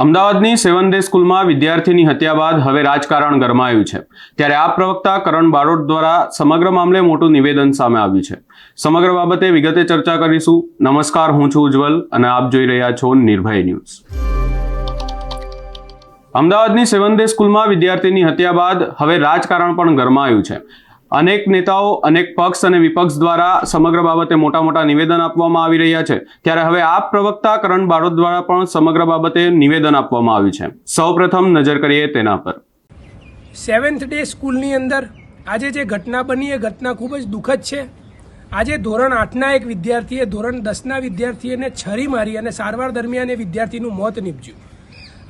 અમદાવાદની seven day સ્કૂલમાં વિદ્યાર્થીની હત્યા બાદ હવે રાજકારણ ગરમાયું છે. ત્યારે આ પ્રવક્તા કરણ બારોટ દ્વારા સમગ્ર મામલે મોટું નિવેદન સામે આવ્યું છે. સમગ્ર બાબતે વિગતે ચર્ચા કરીશું. નમસ્કાર, હું છું ઉજ્જવલ અને આપ જોઈ રહ્યા છો નિર્ભય ન્યૂઝ. અમદાવાદની સેવન ડે સ્કૂલમાં વિદ્યાર્થીની હત્યા બાદ હવે રાજકારણ પણ ગરમાયું છે. અનેક નેતાઓ, અનેક પક્ષ અને વિપક્ષ દ્વારા સમગ્ર બાબતે મોટા મોટા નિવેદન આપવામાં આવી રહ્યા છે. ત્યારે હવે આ પ્રવક્તા કરણ બારોટ દ્વારા પણ સમગ્ર બાબતે નિવેદન આપવામાં આવ્યું છે. સૌપ્રથમ નજર કરીએ તેના પર. સેવન્થ ડે સ્કૂલની અંદર આજે જે ઘટના બની એ ઘટના ખૂબ જ દુઃખદ છે. આજે ધોરણ આઠના એક વિદ્યાર્થીએ ધોરણ દસના વિદ્યાર્થીને છરી મારી અને સારવાર દરમિયાન એ વિદ્યાર્થીનું મોત નીપજ્યું.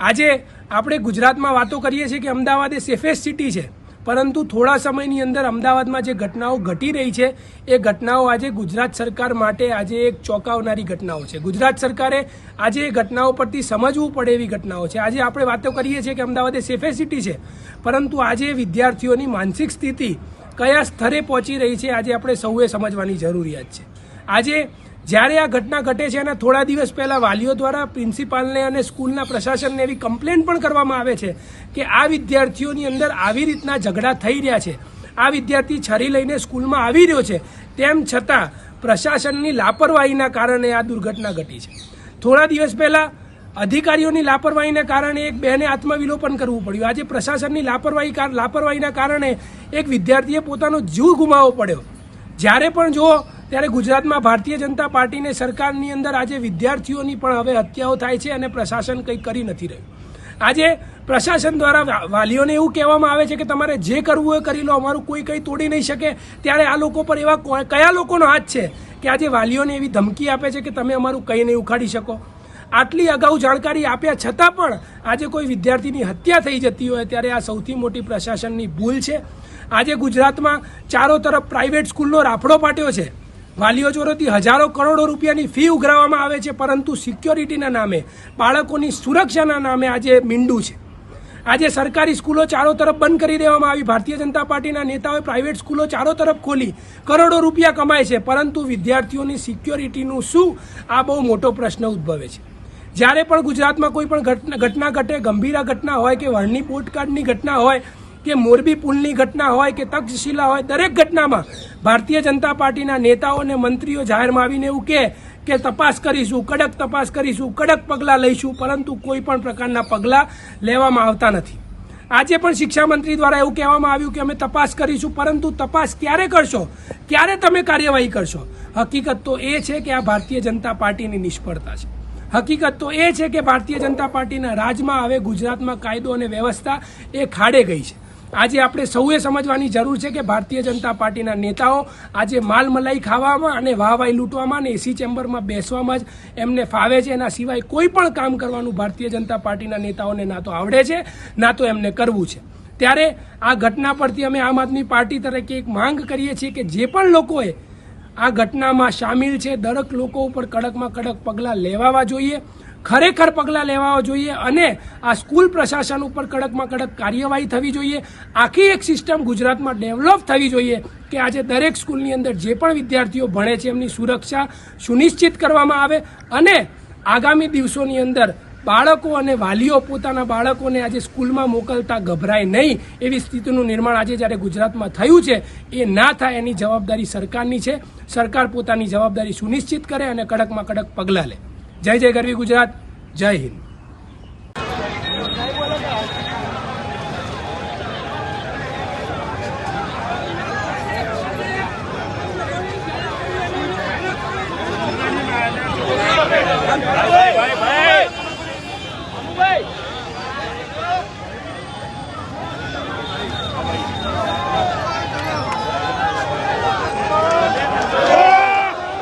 આજે આપણે ગુજરાતમાં વાતો કરીએ છીએ કે અમદાવાદ એ સેફેસ્ટ સિટી છે. પરંતુ થોડા સમયની અંદર અમદાવાદમાં જે ઘટનાઓ ઘટી રહી છે, એ ઘટનાઓ આજે ગુજરાત સરકાર માટે આજે એક ચોંકાવનારી ઘટનાઓ છે. ગુજરાત સરકારે આજે એ ઘટનાઓ પરથી સમજવું પડે એવી ઘટનાઓ છે. આજે આપણે વાતો કરીએ છીએ કે અમદાવાદ એ સેફેસ્ટ સિટી છે, પરંતુ આજે વિદ્યાર્થીઓની માનસિક સ્થિતિ કયા સ્તરે પહોંચી રહી છે, આજે આપણે સૌએ સમજવાની જરૂરિયાત છે. આજે જ્યારે આ ઘટના ઘટે છે અને થોડા દિવસ પહેલાં વાલીઓ દ્વારા પ્રિન્સિપાલને અને સ્કૂલના પ્રશાસનને એવી કમ્પ્લેન પણ કરવામાં આવે છે કે આ વિદ્યાર્થીઓની અંદર આવી રીતના ઝઘડા થઈ રહ્યા છે. આ વિદ્યાર્થી છરી લઈને સ્કૂલમાં આવી રહ્યો છે. તેમ છતાં પ્રશાસનની લાપરવાહીના કારણે આ દુર્ઘટના ઘટી છે. થોડા દિવસ પહેલાં અધિકારીઓની લાપરવાહીના કારણે એક બહેને આત્મવિલોપન કરવું પડ્યું. આજે પ્રશાસનની લાપરવાહી લાપરવાહીના કારણે એક વિદ્યાર્થીએ પોતાનો જીવ ગુમાવવો પડ્યો. જ્યારે પણ જુઓ ત્યારે ગુજરાતમાં ભારતીય જનતા પાર્ટીને સરકારની અંદર આજે વિદ્યાર્થીઓની પણ હવે હત્યાઓ થાય છે અને પ્રશાસન કંઈ કરી નથી રહ્યું. આજે પ્રશાસન દ્વારા વાલીઓને એવું કહેવામાં આવે છે કે તમારે જે કરવું હોય કરી લો, અમારું કોઈ કંઈ તોડી નહીં શકે. ત્યારે આ લોકો પર એવા કયા લોકોનો હાથ છે કે આજે વાલીઓને એવી ધમકી આપે છે કે તમે અમારું કંઈ નહીં ઉખાડી શકો? આટલી અગાઉ જાણકારી આપ્યા છતાં પણ આજે કોઈ વિદ્યાર્થીની હત્યા થઈ જતી હોય ત્યારે આ સૌથી મોટી પ્રશાસનની ભૂલ છે. આજે ગુજરાતમાં ચારો તરફ પ્રાઇવેટ સ્કૂલનો રાફડો પાટ્યો છે. વાલીઓ ચોરોથી હજારો કરોડો રૂપિયાની ફી ઉઘરાવવામાં આવે છે, પરંતુ સિક્યોરિટીના નામે, બાળકોની સુરક્ષાના નામે આજે મીંડું છે. આજે સરકારી સ્કૂલો ચારો તરફ બંધ કરી દેવામાં આવી. ભારતીય જનતા પાર્ટીના નેતાઓએ પ્રાઇવેટ સ્કૂલો ચારો તરફ ખોલી. કરોડો રૂપિયા કમાય છે, પરંતુ વિદ્યાર્થીઓની સિક્યોરિટીનું શું? આ બહુ મોટો પ્રશ્ન ઉદ્ભવે છે. જ્યારે પણ ગુજરાતમાં કોઈ પણ ઘટના ઘટના ઘટે, ગંભીર ઘટના હોય કે વર્ણની પોટકાર્ડની ઘટના હોય કે મોરબી પુલની ઘટના હોય કે તક્ષશિલા હોય, દરેક ઘટનામાં ભારતીય જનતા પાર્ટીના નેતાઓ અને મંત્રીઓ જાહેરમાં આવીને એવું કહે કે તપાસ કરીશું, કડક તપાસ કરીશું, કડક પગલાં લઈશું, પરંતુ કોઈ પણ પ્રકારના પગલાં લેવામાં આવતા નથી. આજે પણ શિક્ષા મંત્રી દ્વારા એવું કહેવામાં આવ્યું કે અમે તપાસ કરીશું, પરંતુ તપાસ ક્યારે કરશો? ક્યારે તમે કાર્યવાહી કરશો? હકીકત તો એ છે કે આ ભારતીય જનતા પાર્ટીની નિષ્ફળતા છે. હકીકત તો એ છે કે ભારતીય જનતા પાર્ટીના રાજમાં હવે ગુજરાતમાં કાયદો અને વ્યવસ્થા એ ખાડે ગઈ છે. આજે આપણે સૌએ સમજવાની જરૂર છે કે ભારતીય જનતા પાર્ટીના નેતાઓ આજે માલ મલાઈ ખાવામાં અને વાહવાઈ લૂંટવામાં અને એસી ચેમ્બરમાં બેસવામાં જ એમને ફાવે છે. એના સિવાય કોઈ પણ કામ કરવાનું ભારતીય જનતા પાર્ટીના નેતાઓને ના તો આવડે છે, ના તો એમને કરવું છે. ત્યારે આ ઘટના પરથી અમે આમ આદમી પાર્ટી તરીકે એક માંગ કરીએ છીએ કે જે પણ લોકોએ આ ઘટનામાં સામેલ છે, દરેક લોકો ઉપર કડકમાં કડક પગલાં લેવાવા જોઈએ. ખરેખર પગલાં લેવા જોઈએ અને આ સ્કૂલ પ્રશાસન ઉપર કડકમાં કડક કાર્યવાહી થવી જોઈએ. આખી એક સિસ્ટમ ગુજરાતમાં ડેવલપ થવી જોઈએ કે આજે દરેક સ્કૂલની અંદર જે પણ વિદ્યાર્થીઓ ભણે છે એમની સુરક્ષા સુનિશ્ચિત કરવામાં આવે અને આગામી દિવસોની અંદર બાળકો અને વાલીઓ પોતાના બાળકોને આજે સ્કૂલમાં મોકલતા ગભરાય નહીં એવી સ્થિતિનું નિર્માણ આજે જ્યારે ગુજરાતમાં થયું છે, એ ના થાય એની જવાબદારી સરકારની છે. સરકાર પોતાની જવાબદારી સુનિશ્ચિત કરે અને કડકમાં કડક પગલાં લે. જય જય ગરવી ગુજરાત જય હિન્દ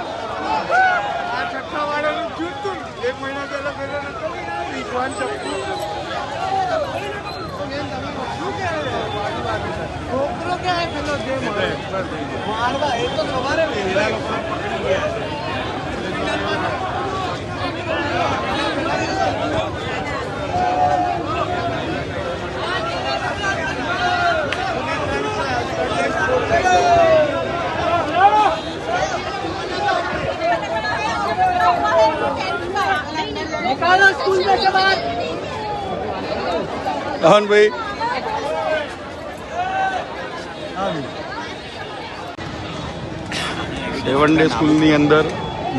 આ છઠ્ઠા વાળાનું થયું જ તું ને. એક મહિના પહેલા પહેલા નતો ને વિશ્વાન ચપ્પુ. છોકરો ક્યાં પેલો જે મળે? મારવા એ તો સવારે વહેલા દહનભાઈ સેવન ડે સ્કૂલની અંદર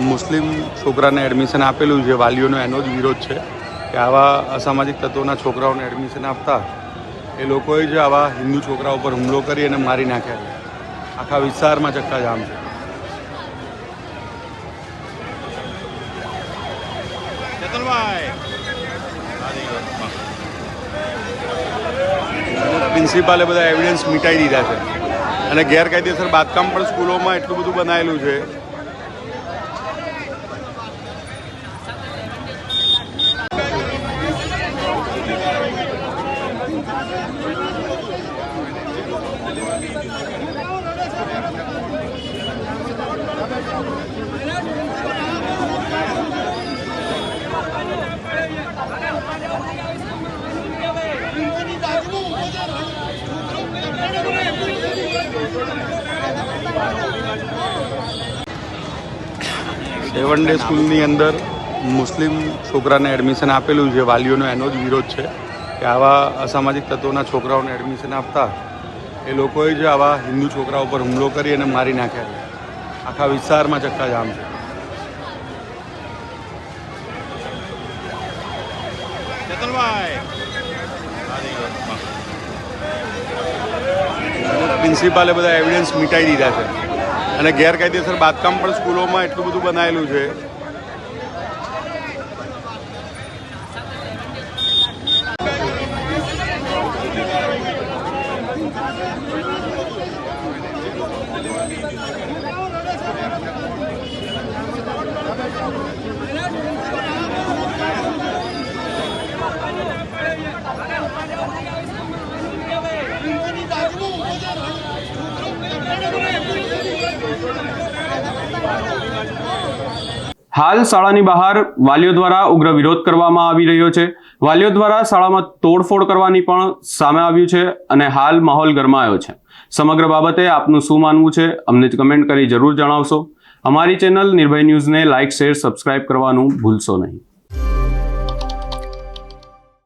મુસ્લિમ છોકરાને એડમિશન આપેલું છે. વાલીઓનો એનો જ વિરોધ છે કે આવા અસામાજિક તત્વોના છોકરાઓને એડમિશન આપતા એ લોકોએ જ આવા હિન્દુ છોકરા ઉપર હુમલો કરી અને મારી નાખ્યા આખા વિસ્તારમાં ચક્કાજામ છે. પ્રિન્સિપાલે બધા એવિડન્સ મિટાઈ દીધા છે. અને ગેરકાયદેસર બાંધકામ પણ સ્કૂલોમાં એટલું બધું બનાવેલું છે. સેવન ડે સ્કૂલની અંદર મુસ્લિમ છોકરાને એડમિશન આપેલું છે. વાલીઓનો એનો જ વિરોધ છે કે આવા અસામાજિક તત્વોના છોકરાઓને એડમિશન આપતા એ લોકોએ જ આવા હિન્દુ છોકરાઓ પર હુમલો કરી અને મારી નાખ્યા છે. આખા વિસ્તારમાં ચક્કાજામ છે. પ્રિન્સિપાલે બધા એવિડન્સ મિટાઈ દીધા છે. અને ગેરકાયદેસર બાંધકામ પણ સ્કૂલોમાં એટલું બધું બનાવેલું છે. હાલ શાળાની બહાર વાલીઓ દ્વારા ઉગ્ર વિરોધ કરવામાં આવી રહ્યો છે. વાલીઓ દ્વારા શાળામાં તોડફોડ કરવાની પણ સામે આવ્યું છે અને હાલ માહોલ ગરમાયો છે. સમગ્ર બાબતે આપનું શું માનવું છે અમને કમેન્ટ કરી જરૂર જણાવશો. અમારી ચેનલ નિર્ભય ન્યૂઝને લાઇક, શેર, સબસ્ક્રાઇબ કરવાનું ભૂલશો નહીં.